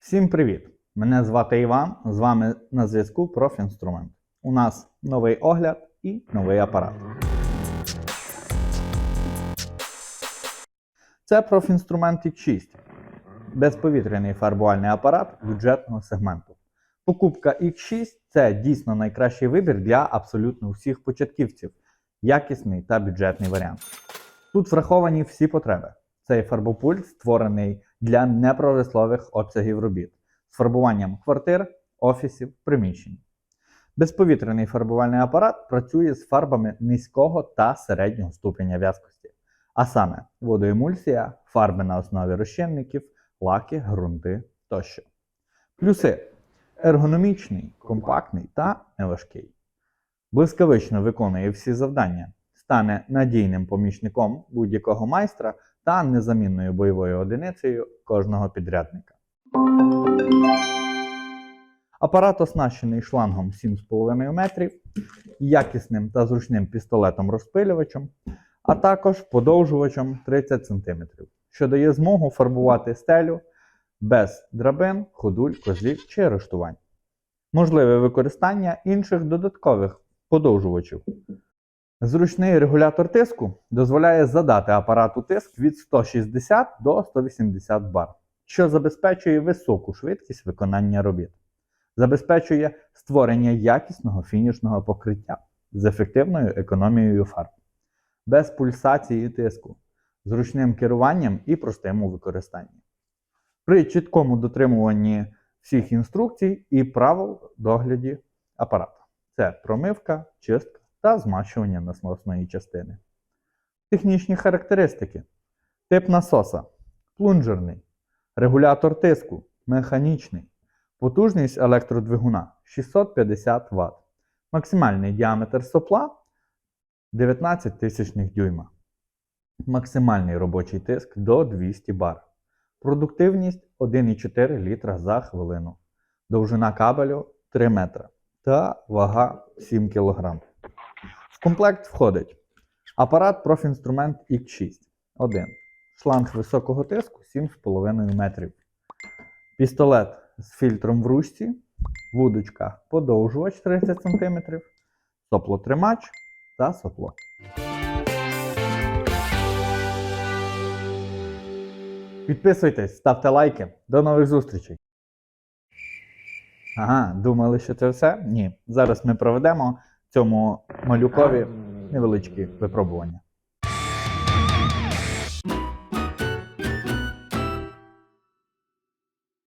Всім привіт! Мене звати Іван. З вами на зв'язку Профінструмент. У нас новий огляд і новий апарат. Це Профінструмент X6. Безповітряний фарбувальний апарат бюджетного сегменту. Покупка X6 це дійсно найкращий вибір для абсолютно всіх початківців. Якісний та бюджетний варіант. Тут враховані всі потреби. Цей фарбопульт створений для непромислових обсягів робіт з фарбуванням квартир, офісів, приміщень. Безповітряний фарбувальний апарат працює з фарбами низького та середнього ступеня в'язкості, а саме водоемульсія, фарби на основі розчинників, лаки, ґрунти тощо. Плюси ергономічний, компактний та неважкий. Блискавично виконує всі завдання, стане надійним помічником будь-якого майстра та незамінною бойовою одиницею кожного підрядника. Апарат оснащений шлангом 7,5 метрів, якісним та зручним пістолетом-розпилювачем, а також подовжувачем 30 см, що дає змогу фарбувати стелю без драбин, ходуль, козлів чи арештувань. Можливе використання інших додаткових подовжувачів. Зручний регулятор тиску дозволяє задати апарату тиск від 160 до 180 бар, що забезпечує високу швидкість виконання робіт. Забезпечує створення якісного фінішного покриття з ефективною економією фарб, без пульсації тиску, зручним керуванням і простим використанні. При чіткому дотримуванні всіх інструкцій і правил догляді апарата. Це промивка, чистка та змащування насосної частини. Технічні характеристики. Тип насоса. Плунжерний, регулятор тиску. Механічний, потужність електродвигуна 650 Вт, максимальний діаметр сопла 19 тисячних дюйма, максимальний робочий тиск до 200 бар, продуктивність 1,4 літра за хвилину, довжина кабелю 3 метра та вага 7 кг. Комплект входить апарат профінструмент X6 1. Шланг високого тиску 7,5 метрів. Пістолет з фільтром в ручці, вудочка подовжувач 30 см, соплотримач та сопло. Підписуйтесь, ставте лайки. До нових зустрічей! Ага, думали, що це все? Ні. Зараз ми проведемо цьому малюкові невеличкі випробування.